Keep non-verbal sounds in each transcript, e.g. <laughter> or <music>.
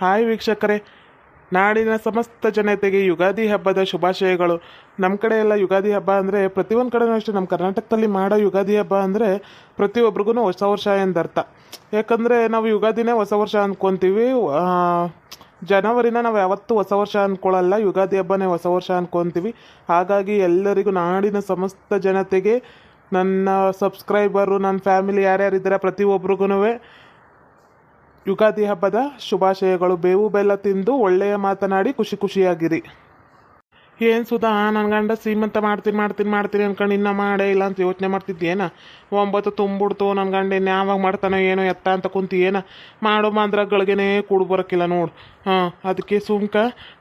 Hi ವೀಕ್ಷಕರೇ. ನಾಡಿನ ಸಮಸ್ತ ಜನತೆಗೆ ಯುಗಾದಿ ಹಬ್ಬದ ಶುಭಾಶಯಗಳು. ನಮ್ಮ ಕಡೆ ಎಲ್ಲ ಯುಗಾದಿ ಹಬ್ಬ ಅಂದರೆ ಪ್ರತಿಯೊಂದು ಕಡೆನೂ ಅಷ್ಟೇ. ನಮ್ಮ ಕರ್ನಾಟಕದಲ್ಲಿ ಮಾಡೋ ಯುಗಾದಿ ಹಬ್ಬ ಅಂದರೆ ಪ್ರತಿಯೊಬ್ರಿಗೂ ಹೊಸ ವರ್ಷ ಎಂದರ್ಥ. ಯಾಕಂದರೆ ನಾವು ಯುಗಾದಿನೇ ಹೊಸ ವರ್ಷ ಅಂದ್ಕೊತೀವಿ ಜನವರಿನ ನಾವು ಯಾವತ್ತೂ ಹೊಸ ವರ್ಷ ಅಂದ್ಕೊಳ್ಳಲ್ಲ ಯುಗಾದಿ ಹಬ್ಬನೇ ಹೊಸ ವರ್ಷ ಅಂದ್ಕೊತೀವಿ ಹಾಗಾಗಿ ಎಲ್ಲರಿಗೂ ನಾಡಿನ ಸಮಸ್ತ ಜನತೆಗೆ ನನ್ನ ಸಬ್ಸ್ಕ್ರೈಬರು, ನನ್ನ ಫ್ಯಾಮಿಲಿ ಯಾರ್ಯಾರಿದ್ದಾರೆ ಪ್ರತಿಯೊಬ್ರಿಗೂ ಯುಗಾದಿ ಹಬ್ಬದ ಶುಭಾಶಯಗಳು. ಬೇವು, ಬೆಲ್ಲ ತಿಂದು ಒಳ್ಳೆಯ ಮಾತನಾಡಿ ಖುಷಿ ಖುಷಿಯಾಗಿರಿ. ಏನು ಸುಧಾ ನನ್ನ ಗಂಡ ಸೀಮಂತ ಮಾಡ್ತೀನಿ ಮಾಡ್ತೀನಿ ಮಾಡ್ತೀನಿ ಅನ್ಕೊಂಡು ಇನ್ನೂ ಮಾಡೇ ಇಲ್ಲ ಅಂತ ಯೋಚನೆ ಮಾಡ್ತಿದ್ದೇನ ಒಂಬತ್ತು ತುಂಬಿಡ್ತು ನನ್ನ ಗಂಡ ಇನ್ನು ಯಾವಾಗ ಮಾಡ್ತಾನೋ ಏನೋ ಎತ್ತ ಅಂತ ಕುಂತಿ ಏನ ಮಾಡೋ ಮಾದ್ರಗಳಿಗೇನೆ ಕೂಡು ಬರೋಕ್ಕಿಲ್ಲ ನೋಡು. ಹಾಂ ಅದಕ್ಕೆ ಸುಮ್ಕ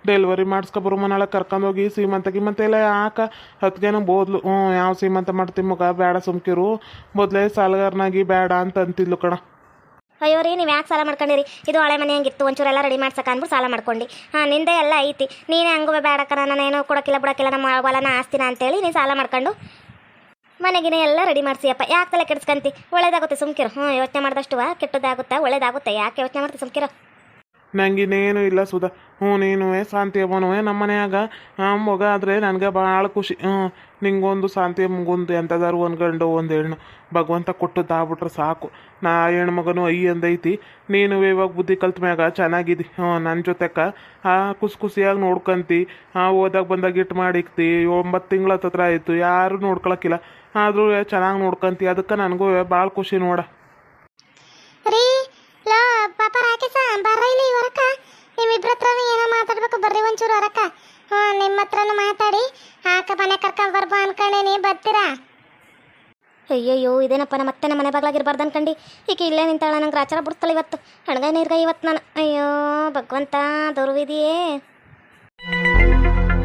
ಡೆಲಿವರಿ ಮಾಡಿಸ್ಕೊಬರೋ ಮನಾಳ ಕರ್ಕೊಂಡೋಗಿ ಸೀಮಂತ ಗಿಮಂತ ಎಲ್ಲ ಯಾಕ? ಹತ್ಗೇನೋ ಬೋದ್ಲು. ಹ್ಞೂ ಯಾವ ಸೀಮಂತ ಮಾಡ್ತೀನಿ ಮಗ ಬೇಡ ಸುಮ್ಕಿರು. ಮೊದಲೇ ಸಾಲಗಾರನಾಗಿ ಬೇಡ ಅಂತ ಅಂತಿದ್ಲು ಕಣ. ಅಯ್ಯೋ ರೀ ನೀವು ಯಾಕೆ ಸಾಲ ಮಾಡ್ಕೊಂಡಿರಿ? ಇದು ಹಳೆ ಮನೆ ಹಂಗಿತ್ತು ಒಂಚೂರೆಲ್ಲ ರೆಡಿ ಮಾಡ್ಸಕ್ಕೆ ಅಂದ್ಬಿಟ್ಟು ಸಾಲ ಮಾಡ್ಕೊಂಡು. ಹಾಂ, ನಿಂದೆ ಎಲ್ಲ ಐತಿ. ನೀನೇ ಹಂಗೂ ಬೇಡಕ್ಕ ನಾನು ಏನೋ ಕೊಡೋಕ್ಕಿಲ್ಲ, ಬಿಡೋಕ್ಕಿಲ್ಲ, ನಮ್ಮ ಹೊಲನ ಆಸ್ತಿನ ಅಂತೇಳಿ ನೀನು ಸಾಲ ಮಾಡ್ಕೊಂಡು ಮನೆಗಿನ ಎಲ್ಲ ರೆಡಿ ಮಾಡಿಸಿಯಪ್ಪ. ಯಾಕೆ ತಲೆ ಕೆಡಿಸ್ಕಂತಿ? ಒಳ್ಳೇದಾಗುತ್ತೆ ಸುಮ್ಕಿರು. ಹ್ಞೂ ಯೋಚನೆ ಮಾಡಿದಷ್ಟು ಕೆಟ್ಟದಾಗುತ್ತೆ? ಒಳ್ಳೇದಾಗುತ್ತೆ? ಯಾಕೆ ಯೋಚನೆ ಮಾಡ್ತೀವಿ ಸುಮ್ಕಿರು? ನಂಗಿನ್ನೇನು ಇಲ್ಲ ಸುಧಾ. ಹ್ಞೂ, ನೀನು ಶಾಂತಿ ಅಮ್ಮನೂ ನಮ್ಮ ಮನ್ಯಾಗ. ಹಾಂ ಮಗ ಆದರೆ ನನಗೆ ಭಾಳ ಖುಷಿ. ಹ್ಞೂ, ನಿಂಗೊಂದು ಶಾಂತಿ ಅಮ್ಮಗೊಂದು ಎಂಥದಾರು ಒಂದು ಗಂಡು, ಒಂದು ಹೆಣ್ಣು. ಭಗವಂತ ಕೊಟ್ಟದ್ದಾಗ್ಬಿಟ್ರೆ ಸಾಕು. ನಾ ಹೆಣ್ಣು ಮಗನು ಐ ಅಂದೈತಿ. ನೀನು ಇವಾಗ ಬುದ್ಧಿ ಕಲ್ತ ಮ್ಯಾಗ ಚೆನ್ನಾಗಿದ್ದಿ ಹ್ಞೂ ನನ್ನ ಜೊತೆಕ. ಆ, ಖುಷಿ ಖುಷಿಯಾಗಿ ನೋಡ್ಕೊಂತಿ. ಆ, ಓದಾಗ ಬಂದಾಗ ಇಟ್ಟು ಮಾಡಿಕ್ತಿ. ಒಂಬತ್ತು ತಿಂಗಳ ಹತ್ರ ಆಯಿತು. ಯಾರು ನೋಡ್ಕೊಳಕ್ಕಿಲ್ಲ. ಆದರೂ ಚೆನ್ನಾಗಿ ನೋಡ್ಕಂತಿ. ಅದಕ್ಕೆ ನನಗೂ ಭಾಳ ಖುಷಿ ನೋಡ ರೀ ಲೋ ಪಾಪ ರಾಕೇಶ ಬರ್ರ ಇಲ್ಲಿ ಹೊರಕ ನಿಮ್ಮಿಬ್ರ ಹತ್ರನೂ ಏನೋ ಮಾತಾಡ್ಬೇಕು ಬರ್ರಿ ಒಂಚೂರು ಅರಕ್ಕ ಹಾ ನಿಮ್ಮ ಹತ್ರನೂ ಮಾತಾಡಿ. ಆಕ ಮನೆ ಕರ್ಕೊಂಡ್ ಬರ್ಬೋ ಅನ್ಕೊಂಡೇನಿ ಬರ್ತೀರಾ? ಅಯ್ಯಯ್ಯೋ, ಇದೇನಪ್ಪ, ನಮ್ಮ ಮತ್ತೆ ನಮ್ಮ ಮನೆ ಬಾಗ್ಲಾಗಿರ್ಬಾರ್ದು ಅನ್ಕಂಡು. ಈಕೆ ಇಲ್ಲೇ ನಿಂತಾಳ, ನಂಗೆ ಆಚಾರ ಬಿಡ್ತಾಳೆ ಇವತ್ತು. ಹಣಗ ನೀರ್ಗ ಇವತ್ತು ನಾನು. ಅಯ್ಯೋ, ಭಗವಂತ ದೌರ್ವಿದಿಯೇ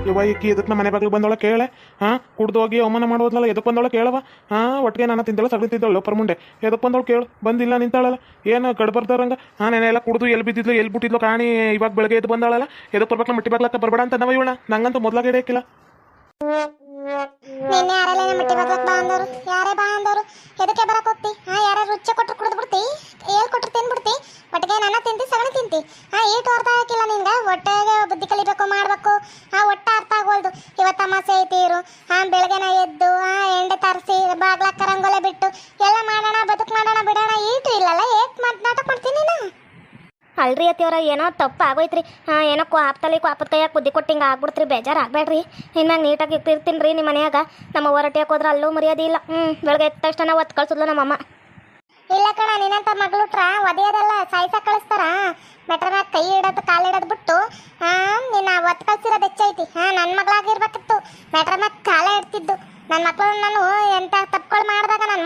ಯವ್ವ ಈಕಿ ಎದಕ್ಕೆ ಮನೆ ಬಾಗಿಲು ಬಂದೊಳ ಕೇಳೆ. ಹಾಂ, ಕುಡ್ದು ಹೋಗಿ ಅವಮಾನ ಮಾಡೋದ್ಲಲ್ಲ ಎದಕ್ಕೆ ಬಂದೊಳ ಕೇಳವ? ಹಾಂ, ಒಟ್ಟಿಗೆ ನಾನು ತಿಂದಳ ಸಗಣಿ ತಿಂದಳು ಪರ್ಮುಂಡೆ ಎದಕ್ಕೆ ಬಂದೋಳು ಕೇಳು. ಬಂದಿಲ್ಲ ನಿಂತಾಳಲ್ಲ. ಏನು ಗಡ್ಬರ್ದಾರಂಗ ಹಾಂ, ನೆನೆ ಎಲ್ಲ ಕುಡ್ದು ಎಲ್ಲಿ ಬಿದ್ದಿದ್ಲು, ಎಲ್ಲಿ ಬಿಟ್ಟಿದ್ಲು ಕಾಣಿ, ಇವಾಗ ಬೆಳಗ್ಗೆ ಎದ್ದು ಬಂದಾಳಲ್ಲ. ಎದಕ್ಕೆ ಬರ್ಬೇಕು ಮಟ್ಟಿ ಬಾಗ್ಲಕ್ಕ ಬರಬೇಡ ಅಂತ ನಾವ ಇವಳ. ನಂಗಂತೂ ಮೊದ್ಲಾಗ ಹಿಡಿಯಕ್ಕಿಲ್ಲ ನಿನ್ನೆ ಯಾರಲ್ಲ ಮಟ್ಟಿ ಬರ್ಲಕ್ಕ ಬಾ ಅಂದವರು ಯಾರೇ ಬಾ ಅಂದವರು ಎದಕ್ಕೆ ಬರಕ್ ಹೋಗ್ತಿ ಹಾ ಯಾರ ರುಚಿ ಕೊಟ್ಟರು ಕುಡಿದು ಬಿಡ್ತಿ ಏಲ್ ಕೊಟ್ಟರು ತಿನ್ಬಿಡ್ತಿ ಒಟ್ಟಿಗೆ ನನ್ನ ತಿಂತಿ ಸಗಣಿ ತಿಂತಿ ಹಾ ಈಟು ಅರ್ಥ ಆಗಿಲ್ಲ ನಿನ್ಗೆ ಹೊಟ್ಟೆಗೆ ಬುದ್ಧಿ ಕಲಿಬೇಕು ಮಾಡ್ಬೇಕು ಹಾ ಒಟ್ಟ ಅರ್ಥ ಆಗೋಲ್ದು ಇವತ್ತು ಅಮಾಸೆ ಐತಿ ಇರು ಹಾ ಬೆಳಗ್ಗೆನ ಎದ್ದು ಹಾ ಎಂಡೆ ತರಿಸಿ ಬಾಗ್ಲಕ್ಕ ರಂಗೋಲೆ ಬಿಟ್ಟು ಎಲ್ಲ ಮಾಡೋಣ ಬದುಕು ಮಾಡೋಣ ಬಿಡೋಣ ಈಟು ಇಲ್ಲಲ್ಲ ಏಟ್ ಮಾಡ್ ನಾಟಕ ಮಾಡ್ತೀನಿ ನೀನು ಅಲ್ರಿ ಅತ್ತಿಯವ್ರ ಏನೋ ತಪ್ಪು ಆಗೋಯ್ತ್ರಿ. ಏನೋ ಕ್ವಾಪ್ತಲ್ಲಿ ಕ್ವಾಪದ ಕೈಯಾಗ ಬುದ್ಧಿ ಕೊಟ್ಟು ಹಿಂಗೆ ಆಗ್ಬಿಡ್ತ್ರಿ ಬೇಜಾರು ಆಗ್ಬೇಡ್ರಿ ಇನ್ಮ್ಯಾಗ ನೀಟಾಗಿ ಇಟ್ಟಿರ್ತೀನಿ ರೀ ನಿಮ್ಮ ಮನೆಯಾಗ ನಮ್ಮ ಹೊರಟಿಯಕ್ಕೆ ಹೋದ್ರೆ ಅಲ್ಲೂ ಮರ್ಯಾದೆ ಇಲ್ಲ. ಹ್ಞೂ ಬೆಳಗ್ಗೆ ಎದ್ದ ತಕ್ಷಣ ಒತ್ತು ಕಳ್ಸಿದ್ಲು ನಮ್ಮಮ್ಮ. ಇಲ್ಲ ಕಣ, ನಿನ್ನಂತ ಮಗಳುಟ್ರ ಒದೆಯೋದಲ್ಲ ಸಾಯಿಸ ಕಳಿಸ್ತಾರ. ಮೆಟ್ರ ಮ್ಯಾಗ ಕೈ ಇಡೋದು, ಕಾಲು ಇಡೋದು ಬಿಟ್ಟು, ಹಾ, ನಿನ್ನ ಒತ್ತು ಕಳ್ಸಿರೋದು ಹೆಚ್ಚೈತಿ. ಹಾ ನನ್ನ ಮಗಳಾಗಿರ್ಬೇಕಿತ್ತು. ಮೆಟ್ರ ಕಾಲ ಇಡ್ತಿದ್ದು. ನನ್ನ ಮಕ್ಕಳು ನಾನು ಎಂತ ತಪ್ಪುಗಳು ಮಾಡಿದಾಗ ನಾನು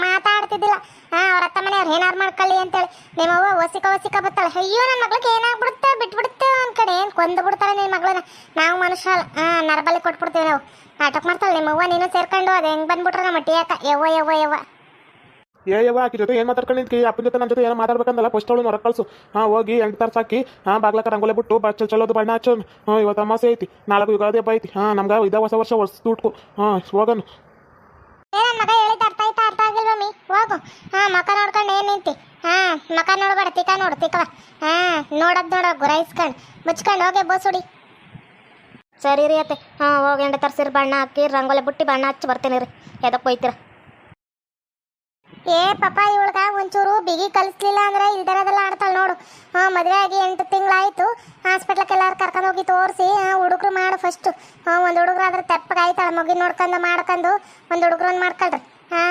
ಮಾತಾಡ್ತಿದ್ದಿಲ್ಲ ಹಾ, ಅವ್ರ ಅತ್ತ ಮನೆಯವ್ರು ಏನಾರು ಮಾಡ್ಕೊಳ್ಳಿ ಅಂತೇಳಿ. ನಿಮ್ಮವ್ವ ಒಸಿಕ ಒಸಿಕ ಬತ್ತಾಳೆ ಅಯ್ಯೋ ನನ್ನ ಮಗಳಿಗೆ ಏನಾಗ್ಬಿಡುತ್ತೆ? ಬಿಟ್ಬಿಡುತ್ತೆ ಅನ್ಕಡೆ ಏನು ಕೊಂದು ಬಿಡ್ತಾಳೆ ನಿನ್ನ ಮಗಳನ್ನ? ನಾವು ಮನುಷ್ಯ ಅಲ್ಲ. ಹಾ, ನರಬಲಿ ಕೊಟ್ಬಿಡ್ತೀವಿ ನಾವು. ನಾಟಕ ಮಾಡ್ತಾಳೆ. ನಿಮ್ಮವ್ವ ನೀನು ಸೇರ್ಕೊಂಡು ಅದು ಹೆಂಗೆ ಬಂದ್ಬಿಟ್ರೆ ನಮ್ಮ ಟಿಯಾಕ ಯವ್ವ ಯವ್ವ ಯವ್ವ. ಏ, ಯವ್ವ, ಆಕಿ ಜೊತೆ ಏನು ಮಾತಾಡ್ಕೊಂಡಿದ್ಕಿ ಅಪ್ಪನ ಜೊತೆ ನನ್ನ ಜೊತೆ ಏನು ಮಾತಾಡ್ಬೇಕಂದಲ್ಲ. ಫಸ್ಟ್ ಅವಳು ಹೊರ ಕಳಿಸು. ಹಾಂ, ಹೋಗಿ ಎಂಟು ತಾರು ಸಾಕಿ ಹಾಂ, ಬಾಗ್ಲಕ್ಕ ರಂಗೋಲೆ ಬಿಟ್ಟು ಬಾ ಚಲ್ ಚಲೋದು ಬಣ್ಣ ಹಚ್ಚೋನ್ ಹಾಂ, ಇವತ್ತು ಅಮಾಸೆ ಐತಿ. ನಾಲ್ಕು ಯುಗಾದಿ ಹಬ್ಬ ಐತಿ. ಹಾಂ, ನಮ್ಗೆ ಇದ ಹೊಸ ವರ್ಷ ಹೊಸ ದುಡ್ಕು ಹಾಂ, ಹೋಗನು ಏ ನನ್ನ ಮಗ ಹೇಳಿದ ಅರ್ಥ ಆಯ್ತಾ ಅರ್ಥ ಆಗಿಲ್ವ ಮೀ ಹೋಗು ಹಾ ಮಕ ನೋಡ್ಕೊಂಡು ಏನ್ ನಿಂತಿ? ಹಾ ಮಕ ನೋಡ್ಬೇಡ ತಿಕ್ಕ ನೋಡು ತಿಕ್ಕವ ಹಾ, ನೋಡದ್ ನೋಡ, ಗುರಾಯಿಸ್ಕೊಂಡು. ಮುಚ್ಕೊಂಡು ಹೋಗಿ ಬೋಸುಡಿ ಸರಿ ರೀ ಅತ್ತೆ. ಹಾ, ಹೋಗಿ ಎಂಡೆ ತರ್ಸಿರ್, ಬಣ್ಣ ಹಾಕಿ, ರಂಗೋಲಿ ಬುಟ್ಟಿ ಬಣ್ಣ ಹಚ್ಚಿ ಬರ್ತೀನಿ ರೀ. ಎದಕ್ಕೆ ಹೋಯ್ತೀರ? ಏ ಪಾಪ ಇವಳ್ಗ ಒಂಚೂರು ಬಿಗಿ ಕಲಿಸ್ಲಿಲ್ಲ ಅಂದ್ರೆ ಇಲ್ದಿರೋದೆಲ್ಲ ಆಡ್ತಾಳೆ ನೋಡು. ಹಾ, ಮದುವೆ ಆಗಿ ಎಂಟು ತಿಂಗಳಾಯ್ತು. ಹಾಸ್ಪಿಟ್ಲಕ್ಕೆ ಎಲ್ಲಾರು ಕರ್ಕೊಂಡು ಹೋಗಿ ತೋರಿಸಿ ಹುಡುಗರು ಮಾಡು ಫಸ್ಟ್ ಹಾ, ಒಂದು ಹುಡುಗರು ಆದ್ರೆ ತೆಪ್ಪಗೆ ಆಯ್ತಾಳೆ ಮಗಿನ ನೋಡ್ಕೊಂಡು ಮಾಡ್ಕೊಂಡು, ಒಂದು ಹುಡುಗರನ್ನ ಮಾಡ್ಕೊಳ್ರಿ. ಹಾ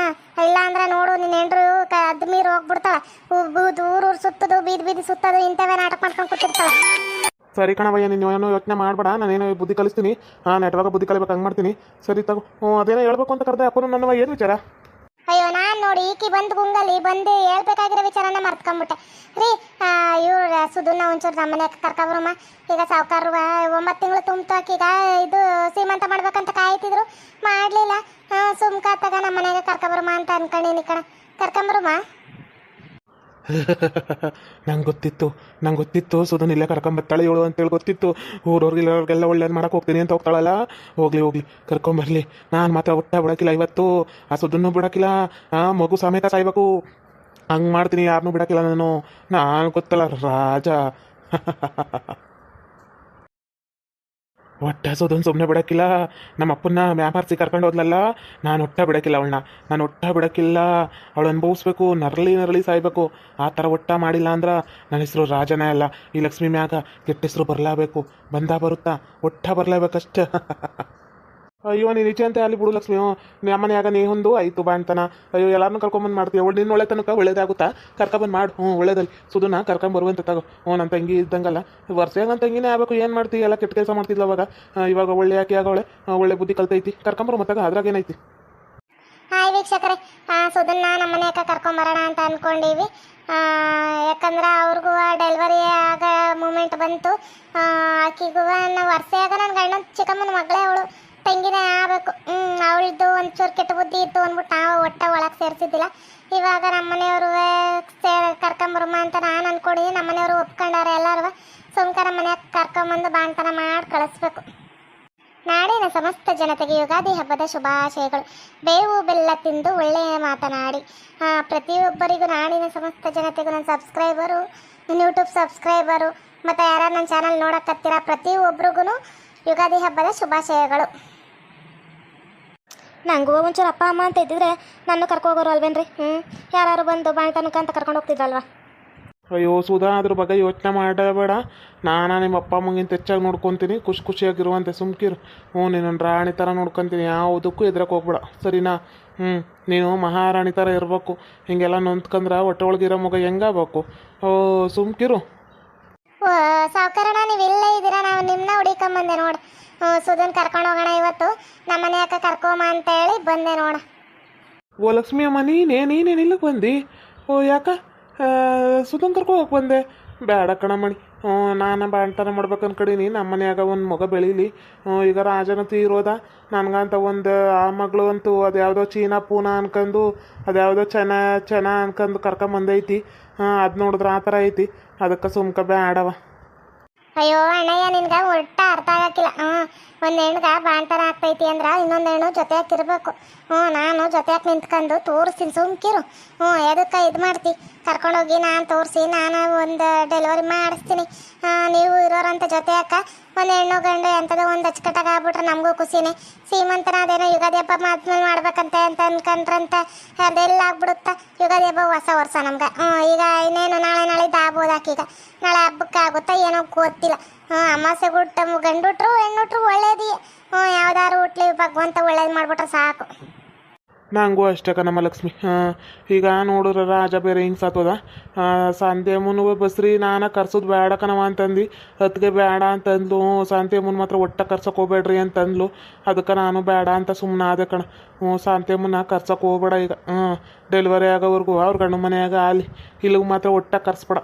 ಇಲ್ಲ ಅಂದ್ರೆ ನೋಡು ನಿನ್ನ ಹೆಂಡ್ರು ಅದ್ ಮೀರಿ ಹೋಗ್ಬಿಡ್ತಾಳ. ದೂರ ಊರು ಸುತ್ತದು ಬೀದಿ ಬೀದಿ ಸುತ್ತದು ಇಂಥವೇ ನಾಟಕ ಮಾಡ್ಕೊಂಡು ಕೂತಿರ್ತಾಳ. ಸರಿ ಕಣವಯ್ಯ ನೀನು ಏನೋ ಯೋಚನೆ ಮಾಡಬೇಡ ನಾನೇನೋ ಬುದ್ಧಿ ಕಲಿಸ್ತೀನಿ. ಹಾಂ ನೆಟ್ವರ್ಕ್ ಬುದ್ಧಿ ಕಲಿಬೇಕು ಹಂಗೆ ಮಾಡ್ತೀನಿ. ಸರಿ ತಗೋ ಹ್ಞೂ ಅದೇನೋ ಹೇಳ್ಬೇಕು ಅಂತ ಕರೆದೆ ಅಪ್ಪನು ನನ್ನವ ಏನು ವಿಚಾರ? ಅಯ್ಯೋ ನಾನ್ ನೋಡಿ ಈಕಿ ಬಂದು ಗುಂಗಲ್ಲಿ ಬಂದು ಹೇಳ್ಬೇಕಾಗಿರೋ ವಿಚಾರನ ಮರ್ತ್ಕೊಂಡ್ಬಿಟ್ಟೆ ರೀ ಇವ್ರ ಸುದನ್ನ ಒಂಚೂರು ನಮ್ಮನೆ ಕರ್ಕೊಬರಮ್ಮ ಈಗ ಸಾವುಕಾರರು ಒಂಬತ್ತು ತಿಂಗಳು ತುಂಬ್ತು ಈಗ ಇದು ಸುಮ್ಕಾತಾಗ ನಮ್ಮ ಮನೆಗೆ ಕರ್ಕೊಬರಮ್ಮ ಅಂತ ಅನ್ಕೊಂಡಿನಿ ಕಣ. ಕರ್ಕೊಂಬರಮ್ಮ <laughs> ನಂಗೆ ಗೊತ್ತಿತ್ತು ನಂಗೆ ಗೊತ್ತಿತ್ತು. ಸುಧನ್ ಇಲ್ಲೇ ಕರ್ಕೊಂಬರ್ತಾಳೆ ಇವಳು ಅಂತೇಳಿ ಗೊತ್ತಿತ್ತು. ಊರವ್ರಿಗೆಲ್ಲ ಒಳ್ಳೇದು ಮಾಡಕ್ಕೆ ಹೋಗ್ತೀನಿ ಅಂತ ಹೋಗ್ತಾಳಲ್ಲ. ಹೋಗ್ಲಿ ಹೋಗ್ಲಿ, ಕರ್ಕೊಂಬರ್ಲಿ. ನಾನು ಮಾತ್ರ ಒಟ್ಟ ಬಿಡಕ್ಕಿಲ್ಲ ಇವತ್ತು. ಆ ಸುಧನ್ನು ಬಿಡಕ್ಕಿಲ್ಲ ಆ ಮಗು ಸಮೇತ ಸಾಯ್ಬೇಕು. ಹಂಗೆ ಮಾಡ್ತೀನಿ ಯಾರನ್ನೂ ಬಿಡಕ್ಕಿಲ್ಲ ನಾನು. ನಾನು ಗೊತ್ತಲ್ಲ, ರಾಜ. <laughs> ಒಟ್ಟ ಸೋದೊಂದು ಸುಮ್ಮನೆ ಬಿಡಕ್ಕಿಲ್ಲ. ನಮ್ಮ ಅಪ್ಪನ್ನ ವ್ಯಾಪಾರಿಸಿ ಕರ್ಕೊಂಡು ಹೋದ್ಲಲ್ಲ, ನಾನು ಒಟ್ಟ ಬಿಡಕ್ಕಿಲ್ಲ ಅವಳನ್ನ. ನಾನು ಒಟ್ಟ ಬಿಡಕ್ಕಿಲ್ಲ. ಅವಳು ಅನುಭವಿಸ್ಬೇಕು ನರಳಿ ನರಳಿ ಸಾಯ್ಬೇಕು. ಆ ಥರ ಒಟ್ಟ ಮಾಡಿಲ್ಲ ಅಂದ್ರೆ ನನ್ನ ಹೆಸರು ರಾಜನೇ ಅಲ್ಲ. ಈ ಲಕ್ಷ್ಮಿ ಮ್ಯಾಗ ಕೆಟ್ಟ ಹೆಸರು ಬರಲೇಬೇಕು ಬಂದ ಬರುತ್ತಾ? ಒಟ್ಟ ಬರಲೇಬೇಕಷ್ಟ <laughs> ಅಯ್ಯೋ, ನೀನು ನಿಜ ಅಂತ ಅಲ್ಲಿ ಬಿಡು ಲಕ್ಷ್ಮಿ. ನಮ್ಮ ಮನ್ಯಾಗ ನೀ ಒಂದು, ಆಯ್ತು ಬಾಣ್ತನ ಅಯ್ಯೋ ಎಲ್ಲರನ್ನೂ ಕರ್ಕೊಂಬಂದು ಮಾಡ್ತೀವಿ ಅವಳು ನಿನ್ನ ಒಳ್ಳೆ ತನಕ ಒಳ್ಳೇದಾಗುತ್ತಾ? ಕರ್ಕೊಂಬಂದು ಮಾಡು. ಹ್ಞೂ ಒಳ್ಳೇದಲ್ಲಿ. ಸುಧುನ ಕರ್ಕೊಂಡ್ ಬರುವಂತ ತಗೋ. ಹ್ಞೂ ನನ್ನ ತಂಗಿ ಇದ್ದಂಗಲ್ಲ. ವರ್ಷ ನನ್ನ ತಂಗಿನೇ ಆಗಬೇಕು, ಏನು ಮಾಡ್ತೀವಿ ಎಲ್ಲ ಕೆಟ್ಟ ಕೆಲಸ ಮಾಡ್ತಿದ್ಲು ಅವಾಗ. ಇವಾಗ ಒಳ್ಳೆ ಯಾಕೆ ಆಗೋಳೆ ಒಳ್ಳೆ ಬುದ್ಧಿ ಕಲ್ತೈತಿ. ಕರ್ಕೊಂಬರು ಮತ್ತಾಗ ಅದ್ರಾಗ ಏನೈತಿ? ಹಾಯ್ ವೀಕ್ಷಕರೇ. ಸುಧನ್ನ ನಮ್ಮ ಮನೆಯಾಗ ಕರ್ಕೊಂಬರೋಣ ಅಂತ ಅಂದ್ಕೊಂಡೀವಿ ಯಾಕಂದ್ರೆ ಅವ್ರಿಗೂ ಡೆಲಿವರಿ ಆಗ ಮೂಮೆಂಟ್ ಬಂತು. ಆಕಿಗೂ ನಾವು ವರ್ಷಾಗ ನನ್ನ ಗಂಡನ ಚಿಕ್ಕಮ್ಮನ ಮಗಳೇ ಅವಳು. ತಂಗಿನೇ ಆಗಬೇಕು ಹ್ಞೂ ಅವಳಿದ್ದು ಒಂಚೂರು ಕೆಟ್ಟ ಬುದ್ಧಿ ಇತ್ತು ಅಂದ್ಬಿಟ್ಟು ನಾವು ಒಟ್ಟ ಒಳಗೆ ಸೇರಿಸಿದ್ದಿಲ್ಲ. ಇವಾಗ ನಮ್ಮ ಮನೆಯವರು ಸೇ ಕರ್ಕೊಂಬರಮ್ಮ ಅಂತ ನಾನು ಅಂದ್ಕೊಂಡಿದ್ದೀನಿ ನಮ್ಮನೆಯವರು ಒಪ್ಕೊಂಡಾರ ಎಲ್ಲರೂ ಸುಮ್ಕ ನಮ್ಮ ಮನ್ಯಾಗ ಕರ್ಕೊಂಬಂದು ಬಾಣ್ತನ ಮಾಡಿ ಕಳಿಸ್ಬೇಕು. ನಾಡಿನ ಸಮಸ್ತ ಜನತೆಗೆ ಯುಗಾದಿ ಹಬ್ಬದ ಶುಭಾಶಯಗಳು. ಬೇವು ಬೆಲ್ಲ ತಿಂದು ಒಳ್ಳೆಯ ಮಾತನಾಡಿ. ಪ್ರತಿಯೊಬ್ಬರಿಗೂ ನಾಡಿನ ಸಮಸ್ತ ಜನತೆಗೂ ನನ್ನ ಸಬ್ಸ್ಕ್ರೈಬರು ನನ್ನ ಯೂಟ್ಯೂಬ್ ಸಬ್ಸ್ಕ್ರೈಬರು, ಮತ್ತು ಯಾರು ನನ್ನ ಚಾನಲ್ ನೋಡೋಕ್ಕತ್ತಿರ ಪ್ರತಿಯೊಬ್ಬರಿಗೂ ಯುಗಾದಿ ಹಬ್ಬದ ಶುಭಾಶಯಗಳು. ನಂಗೂ ಒಂಚೂರು ಅಪ್ಪ, ಅಮ್ಮ ಅಂತ ಇದ್ದಿದ್ರೆ ನನ್ನ ಕರ್ಕೋಗೋರು ಅಲ್ವೇನ್ರಿ? ಹ್ಞೂ ಯಾರು ಬಂದು ಬಾಣ್ತನಕ ಅಂತ ಕರ್ಕೊಂಡು ಹೋಗ್ತಿದ್ರಲ್ವ ಅಯ್ಯೋ, ಸುಧಾ, ಅದ್ರ ಬಗ್ಗೆ ಯೋಚನೆ ಮಾಡಬೇಡ ನಾನು ನಿಮ್ಮ ಅಪ್ಪ, ಅಮ್ಮಗಿಂತ ಹೆಚ್ಚಾಗಿ ನೋಡ್ಕೊತೀನಿ. ಖುಷಿ ಖುಷಿಯಾಗಿರುವಂತೆ ಸುಮ್ಕಿರು. ಹ್ಞೂ, ನೀನು ರಾಣಿ ಥರ ನೋಡ್ಕೊತೀನಿ. ಯಾವುದಕ್ಕೂ ಎದ್ರಕ್ಕೆ ಹೋಗ್ಬೇಡ. ಸರಿನಾ? ಹ್ಞೂ ನೀನು ಮಹಾರಾಣಿ ಥರ ಇರಬೇಕು. ಹಿಂಗೆಲ್ಲ ನೊಂದ್ಕಂದ್ರೆ ಒಟ್ಟೊಳಗಿರೋ ಮಗ ಹೆಂಗಾಗಬೇಕು? ಓ, ಸುಮ್ಕಿರು. ಸಾವುಕಾರಣ ನೀವು ಇಲ್ಲೇ ಇದ್ದೀರಾ ನಾವು ನಿಮ್ಮನ್ನ ಹುಡಿಕೊಂಬಂದೆ ನೋಡು. ಸುಧನ್ ಕರ್ಕೊಂಡು ಹೋಗೋಣ ಇವತ್ತು. ನಮ್ಮ ಯಾಕೆ ಕರ್ಕೊಂಬ ಅಂತ ಹೇಳಿ ಬಂದೆ ನೋಡ. ಓ, ಲಕ್ಷ್ಮಿ ಅಮ್ಮ, ನೀನೇ ನೀನೇನಿಲ್ಲ ಬಂದು? ಓ, ಯಾಕ? ಸುಧನ್ ಕರ್ಕೊ ಹೋಗಿ ಬಂದೆ. ಬೇಡ ಕಣಮಣಿ ಹ್ಞೂ ನಾನು ಬಾಣ್ತನ ಮಾಡ್ಬೇಕು ಅನ್ಕಡೀನಿ ನಮ್ಮ ಮನ್ಯಾಗ ಒಂದು ಮಗ ಬೆಳೀಲಿ. ಈಗ ರಾಜನ ತೀರೋದ ನನಗಂತ ಒಂದು ಆ ಮಗಳು ಅಂತೂ ಅದು ಯಾವುದೋ ಚೀನಾ ಪೂನಾ ಅನ್ಕೊಂಡು ಅದು ಯಾವುದೋ ಚೆನ್ನ ಚೆನ್ನ ಅನ್ಕಂದು ಕರ್ಕೊಂಬಂದೈತಿ. ಹಾಂ, ಅದು ನೋಡಿದ್ರೆ ಆ ಥರ ಐತಿ. ಅದಕ್ಕೆ ಸುಮ್ಕ ಬ್ಯಾಡವ. ಅಯ್ಯೋ ಅಣ್ಣಯ್ಯ, ನಿನ್ಗೆ ಒಟ್ಟ ಅರ್ಥ ಆಗಕ್ಕಿಲ್ಲ. ಹ್ಞೂ ಒಂದು ಹೆಣ್ಗ ಬಾಂತರ ಆಗ್ತೈತಿ ಅಂದ್ರೆ ಇನ್ನೊಂದು ಹೆಣ್ಣು ಜೊತೆಯಾಗಿ ಇರಬೇಕು ಹ್ಞೂ, ನಾನು ಜೊತೆಯಾಗಿ ನಿಂತ್ಕೊಂಡು ತೋರಿಸ್ತೀನಿ ಸುಮ್ಕಿರು. ಹ್ಞೂ, ಎದಕ್ಕೆ ಇದು ಮಾಡ್ತಿ? ಕರ್ಕೊಂಡೋಗಿ ನಾನು ತೋರಿಸಿ, ನಾನು ಒಂದು ಡೆಲಿವರಿ ಮಾಡಿಸ್ತೀನಿ. ನೀವು ಇರೋರಂತ ಜೊತೆಯಾಕ ಒಂದು ಹೆಣ್ಣು ಗಂಡು ಎಂಥದೋ ಒಂದು ಅಚ್ಚುಕಟ್ಟಾಗಿ ಆಗ್ಬಿಟ್ರೆ ನಮಗೂ ಖುಷಿನೇ. ಸೀಮಂತನ ಅದೇನೋ ಯುಗಾದಿ ಹಬ್ಬ ಆದ್ಮೇಲೆ ಮಾಡ್ಬೇಕಂತೆ ಅಂತ ಅನ್ಕೊಂಡ್ರಂತ. ಅದೆಲ್ಲ ಆಗ್ಬಿಡುತ್ತಾ? ಯುಗಾದಿ ಹಬ್ಬ ಹೊಸ ವರ್ಷ ನಮ್ಗೆ. ಹ್ಞೂ, ಈಗ ಇನ್ನೇನು ನಾಳೆ ನಾಳೆ ಆಗ್ಬೋದಾಕೀಗ ನಾಳೆ ಹಬ್ಬಕ್ಕೆ ಆಗುತ್ತಾ ಏನೋ ಗೊತ್ತಿಲ್ಲ. ಹ್ಞೂ, ಅಮಾಸೆ ಗುಟ್ಟ ಗಂಡುಟ್ರು ಹೆಣ್ಣುಟ್ರು ಒಳ್ಳೇದಿ ಹ್ಞೂ ಯಾವ್ದಾರು ಹುಟ್ಲಿ ಭಗವಂತ ಒಳ್ಳೇದು ಮಾಡ್ಬಿಟ್ರೆ ಸಾಕು. ನಂಗೂ ಅಷ್ಟೇ ಕಣಮ್ಮ ಲಕ್ಷ್ಮಿ ಈಗ ನೋಡಿದ್ರೆ ರಾಜ ಬೇರೆ ಹಿಂಗೆ ಸತ್ತೋದ ಸಂತೆ ಮುನ್ ಬಸ್ರಿ, ನಾನು ಕರ್ಸೋದು ಬೇಡ ಕಣವ ಅಂತಂದು. ಅದಕ್ಕೆ ಬೇಡ ಅಂತಂದ್ಲು ಸಂತೆ ಮುನ್ ಮಾತ್ರ ಒಟ್ಟ ಕರ್ಸಕ್ಕೆ ಹೋಗ್ಬೇಡ್ರಿ ಅಂತಂದ್ಲು. ಅದಕ್ಕೆ ನಾನು ಬೇಡ ಅಂತ ಸುಮ್ಮನೆ ಆದೆ ಕಣ. ಹ್ಞೂ ಸಂತೆ ಮುನ್ನ ಕರ್ಸಕ್ಕೆ ಹೋಗ್ಬೇಡ ಈಗ. ಹ್ಞೂ ಡೆಲಿವರಿ ಆಗೋವರೆಗೂ, ಅವ್ರ ಗಂಡು ಮನೆಯಾಗ ಆಲಿ ಇಲ್ಲಿಗೆ ಮಾತ್ರ ಒಟ್ಟ ಕರ್ಸ್ಬೇಡ.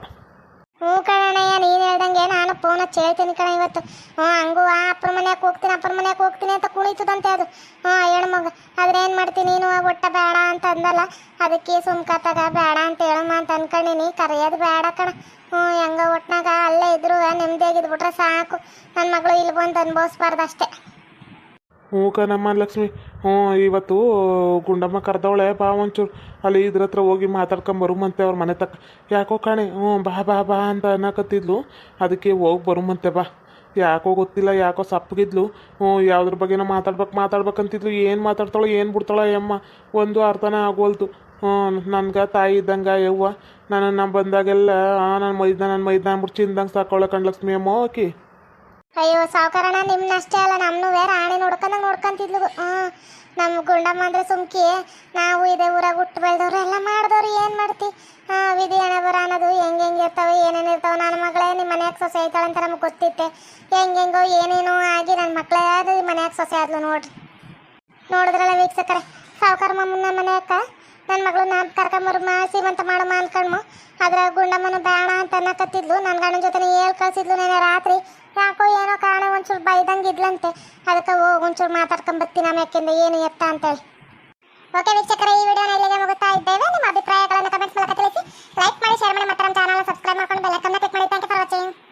ಹ್ಞೂ ಕಣಯ್ಯ ನೀನು ಹೇಳ್ದಂಗೆ ನಾನು ಫೋನ್ ಚೇಳ್ತೀನಿ ಕಣ ಇವತ್ತು. ಹ್ಞೂ, ಹಂಗೂ ಆ ಅಪ್ಪನ ಮನ್ಯಾಗ ಹೋಗ್ತೀನಿ ಅಪ್ಪನ ಮನ್ಯಾಗ ಹೋಗ್ತೀನಿ ಅಂತ ಕುಣಿತದಂತೆ ಅದು. ಹ್ಞೂ ಆದ್ರೆ ಏನು ಮಾಡ್ತೀನಿ ನೀನು? ಒಟ್ಟ ಬೇಡ ಅಂತ ಅಂದಲ್ಲ. ಅದಕ್ಕೆ ಸುಮ್ಕತ್ತಾಗ ಬೇಡ ಅಂತ ಹೇಳಮ್ಮ ಅಂತ ಅನ್ಕೊಂಡಿನಿ. ಕರೆಯೋದು ಬೇಡ ಕಣ. ಹ್ಞೂ, ಹೆಂಗ ಒಟ್ನಾಗ ಅಲ್ಲೇ ಇದ್ರು ನೆಮ್ಮದಿಯಾಗಿದ್ಬಿಟ್ರೆ ಸಾಕು. ನನ್ನ ಮಗಳು ಇಲ್ಲಿ ಬಂದು ಅನ್ಭವಿಸ್ಬಾರ್ದು ಅಷ್ಟೇ ಹ್ಞೂ ಕಣಮ್ಮ ಲಕ್ಷ್ಮಿ ಹ್ಞೂ, ಇವತ್ತು ಗುಂಡಮ್ಮ ಕರೆದವಳೆ ಬಾ ಒಂಚೂರು. ಅಲ್ಲಿ ಇದ್ರ ಹತ್ರ ಹೋಗಿ ಮಾತಾಡ್ಕೊಂಬರುಮಂತೆ ಅವ್ರ ಮನೆ ತಕ್ಕ ಯಾಕೋ ಕಾಣೆ, ಹ್ಞೂ, ಬಾ ಬಾ ಬಾ ಅಂತ ಅನ್ನಕತ್ತಿದ್ಲು. ಅದಕ್ಕೆ ಹೋಗಿ ಬರುಮಂತೆ ಬಾ. ಯಾಕೋ ಗೊತ್ತಿಲ್ಲ, ಯಾಕೋ ಸಪ್ಪಗಿದ್ಲು. ಹ್ಞೂ, ಯಾವ್ದ್ರ ಬಗ್ಗೆನೋ ಮಾತಾಡ್ಬೇಕು, ಮಾತಾಡ್ಬೇಕಂತಿದ್ಲು. ಏನು ಮಾತಾಡ್ತಾಳೋ, ಏನು ಬಿಡ್ತಾಳೋ ಅಮ್ಮ ಒಂದು ಅರ್ಥನೇ ಆಗೋಲ್ತು. ಹ್ಞೂ, ನನ್ಗೆ ತಾಯಿ ಇದ್ದಂಗೆ ಯವ್ವ. ನನ್ನ ಬಂದಾಗೆಲ್ಲ ನನ್ನ ಮೈದಾನ ನನ್ನ ಮೈದಾನ ಅಂದ್ಬಿಟ್ಟು ಚಿಂದಂಗೆ ಸಾಕೊಳ್ಳೋ ಕಣ್ಲಕ್ಷ್ಮಿ ಅಮ್ಮ ಆಕಿ ಅಯ್ಯೋ ಸಾವುಕಾರಣ ನಿಮ್ನಷ್ಟೇ ಅಲ್ಲ ನಮ್ಮನ್ನು ಬೇರೆ ಆಣೆ ನೋಡ್ಕೊಂಡಂಗೆ ನೋಡ್ಕೊಂತಿದ್ಲು. ಹ್ಞೂ ನಮ್ಮ ಗುಂಡಮ್ಮ ಅಂದರೆ ಸುಮ್ಕಿ, ನಾವು ಇದೇ ಊರಾಗ ಹುಟ್ಟು ಬೆಳೆದವ್ರು, ಎಲ್ಲ ಮಾಡಿದವ್ರು, ಏನು ಮಾಡ್ತಿ? ಹಾಂ, ವಿಧಿ ಹಣ ಬರ ಅನ್ನೋದು ಹೆಂಗೆ ಹೆಂಗೆ ಇರ್ತಾವೆ, ಏನೇನು ಇರ್ತಾವೆ ನನ್ನ ಮಗಳೇ ನಿಮ್ಮ ಮನ್ಯಾಗ ಸೊಸೆ ಆಯ್ತಾಳೆ ಅಂತ ನಮಗೆ ಗೊತ್ತಿತ್ತೆ. ಹೆಂಗೆ ಹೆಂಗೋ, ಏನೇನೋ ಆಗಿ ನನ್ನ ಮಕ್ಕಳೇ ಅದು ಮನ್ಯಾಗ ಸೊಸೆ ಆದ್ಲು ನೋಡ್ರಿ. ನೋಡಿದ್ರಲ್ಲ ವೀಕ್ಷಕರೇ, ಸಾವುಕಾರ ಮಮ್ಮನ ಮನ್ಯಾಕ ನನ್ನ ಮಗಳು ನಾನು ಕರ್ಕೊಂಬರು ಮಾ ಸೀಮಂತ ಮಾಡಮ್ಮ ಅನ್ಕಣ್ಮು ಆದ್ರೆ ಗುಂಡಮ್ಮನ ಬೇಡ ಅಂತ ಅನ್ನಕತ್ತಿದ್ಲು. ನನ್ನ ಗಂಡನ ಜೊತೆ ಹೇಳ್ ಕಳ್ಸಿದ್ಲು ನೆನೆ ರಾತ್ರಿ. ಯಾಕೋ ಏನೋ ಕಾರಣ ಒಂಚೂರು ಬೈದಂಗೆ ಇದ್ಲಂತೆ. ಅದಕ್ಕೆ ಹೋಗಿ ಒಂಚೂರು ಮಾತಾಡ್ಕೊಂಬತ್ತೀನಿ ಆಮ್ಯಾಕಿಂದ ಏನು ಎತ್ತ ಅಂತೇಳಿ. ಓಕೆ ವೀಕ್ಷಕರೇ, ಈ ವಿಡಿಯೋನ ಇಲ್ಲಿಗೆ ಮುಗಿಸ್ತಾ ಇದ್ದೇವೆ. ನಿಮ್ಮ ಅಭಿಪ್ರಾಯಗಳನ್ನು ಕಮೆಂಟ್ಸ್ ಮೂಲಕ ತಿಳಿಸಿ. ಲೈಕ್ ಮಾಡಿ ಶೇರ್ ಮಾಡಿ, ಮತ್ತೆ ನಮ್ಮ ಚಾನಲ್ ಸಬ್ಸ್ಕ್ರೈಬ್ ಮಾಡ್ಕೊಂಡು ಬೆಲ್ ಐಕನ್ನ ಕ್ಲಿಕ್ ಮಾಡಿ. Thank you